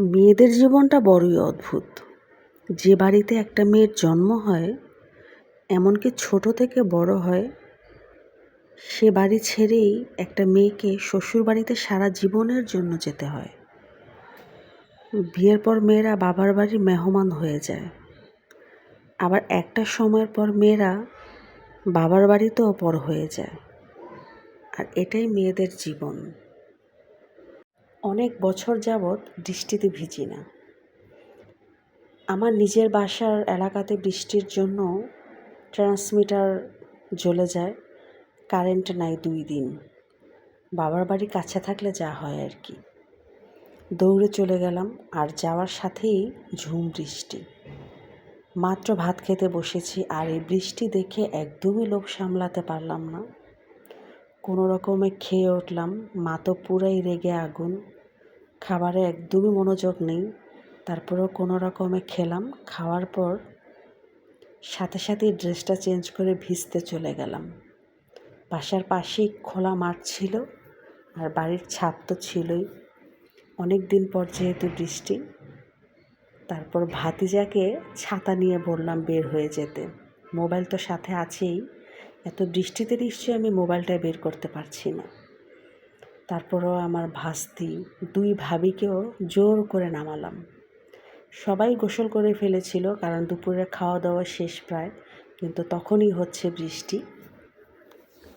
মেয়েদের জীবনটা বড়ই অদ্ভুত। যে বাড়িতে একটা মেয়ের জন্ম হয়, এমনকি ছোট থেকে বড় হয়, সে বাড়ি ছেড়েই একটা মেয়েকে শ্বশুর বাড়িতে সারা জীবনের জন্য যেতে হয়। বিয়ের পর মেয়েরা বাবার বাড়ির মেহমান হয়ে যায়। আবার একটা সময়ের পর মেয়েরা বাবার বাড়িতেও পর হয়ে যায়। আর এটাই মেয়েদের জীবন। অনেক বছর যাবৎ বৃষ্টিতে ভিজি না। আমার নিজের বাসার এলাকাতে বৃষ্টির জন্য ট্রান্সমিটার জ্বলে যায়, কারেন্ট নাই দুই দিন। বাবার বাড়ি কাছে থাকলে যা হয় আর কি। দৌড়ে চলে গেলাম, আর যাওয়ার সাথেই ঝুম বৃষ্টি। মাত্র ভাত খেতে বসেছি, আর এই বৃষ্টি দেখে একদমই লোভ সামলাতে পারলাম না। কোনো রকমে খেয়ে উঠলাম, মা তো পুরাই রেগে আগুন। খাবারে একদমই মনোযোগ নেই। তারপরেও কোনো রকমে খেলাম। খাওয়ার পর সাথে সাথেই ড্রেসটা চেঞ্জ করে ভিজতে চলে গেলাম। বাসার পাশেই খোলা মাঠ ছিল আর বাড়ির ছাদ তো ছিলই। অনেক দিন পর যেহেতু বৃষ্টি, তারপর ভাতিজাকে ছাতা নিয়ে বললাম বের হয়ে যেতে। মোবাইল তো সাথে আছেই, এত বৃষ্টিতে নিশ্চয়ই আমি মোবাইলটা বের করতে পারছি না। তারপরও আমার ভাস্তি দুই ভাবিকেও জোর করে নামালাম। সবাই গোসল করে ফেলেছিল কারণ দুপুরে খাওয়া দাওয়া শেষ প্রায়, কিন্তু তখনই হচ্ছে বৃষ্টি।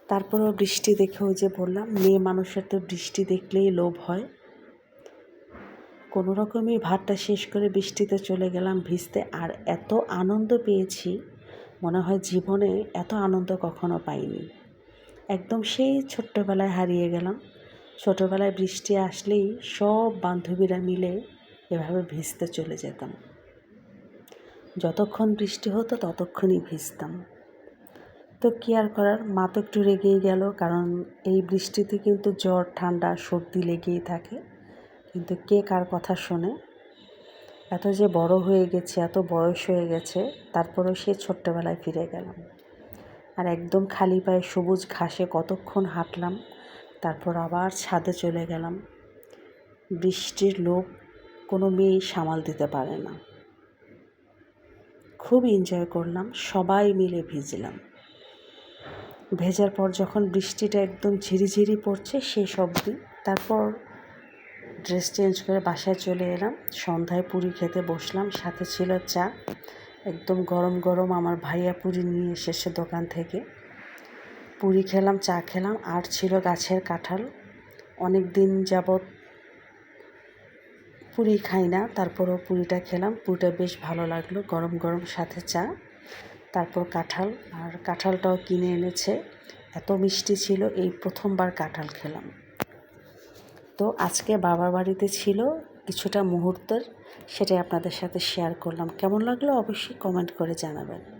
তারপরেও বৃষ্টি দেখেও যে বললাম, মেয়ে মানুষের তো বৃষ্টি দেখলেই লোভ হয়। কোনো রকমই ভাতটা শেষ করে বৃষ্টিতে চলে গেলাম ভিজতে, আর এত আনন্দ পেয়েছি, মনে হয় জীবনে এত আনন্দ কখনো পাইনি। একদম সেই ছোট্টবেলায় হারিয়ে গেলাম। ছোটোবেলায় বৃষ্টি আসলেই সব বান্ধবীরা মিলে এভাবে ভিজতে চলে যেতাম। যতক্ষণ বৃষ্টি হতো ততক্ষণই ভিজতাম। তো কী আর করার, মা তো একটু রেগেই গেল, কারণ এই বৃষ্টিতে কিন্তু জ্বর, ঠান্ডা, সর্দি লেগেই থাকে। কিন্তু কে কার কথা শোনে? এত যে বড় হয়ে গেছে, এত বয়স হয়ে গেছে, তারপরেও সে ছোট্টবেলায় ফিরে গেলাম। আর একদম খালি পায়ে সবুজ ঘাসে কতক্ষণ হাঁটলাম তারপর আবার ছাদে চলে গেলাম। বৃষ্টির লোক কোনো মেয়েই সামাল দিতে পারে না। খুব এনজয় করলাম, সবাই মিলে ভিজলাম। ভেজার পর যখন বৃষ্টিটা একদম ঝিরিঝিরি পড়ছে সেই অবধি, তারপর ড্রেস চেঞ্জ করে বাসায় চলে এলাম। সন্ধ্যায় পুরি খেতে বসলাম, সাথে ছিল চা। একদম গরম গরম আমার ভাইয়া পুরি নিয়ে এসেছে দোকান থেকে। পুরি খেলাম, চা খেলাম, আর ছিল গাছের কাঁঠাল। অনেক দিন যাবৎ পুরি খাই না, তারপরও পুরিটা খেলাম। পুরিটা বেশ ভালো লাগল, গরম গরম সাথে চা, তারপর কাঁঠাল। আর কাঁঠালটাও কিনে এনেছে, এত মিষ্টি ছিল, এই প্রথমবার কাঁঠাল খেলাম। তো আজকে বাবার বাড়িতে ছিল কিছুটা মুহূর্তের, সেটাই আপনাদের সাথে শেয়ার করলাম। কেমন লাগল অবশ্যই কমেন্ট করে জানাবেন।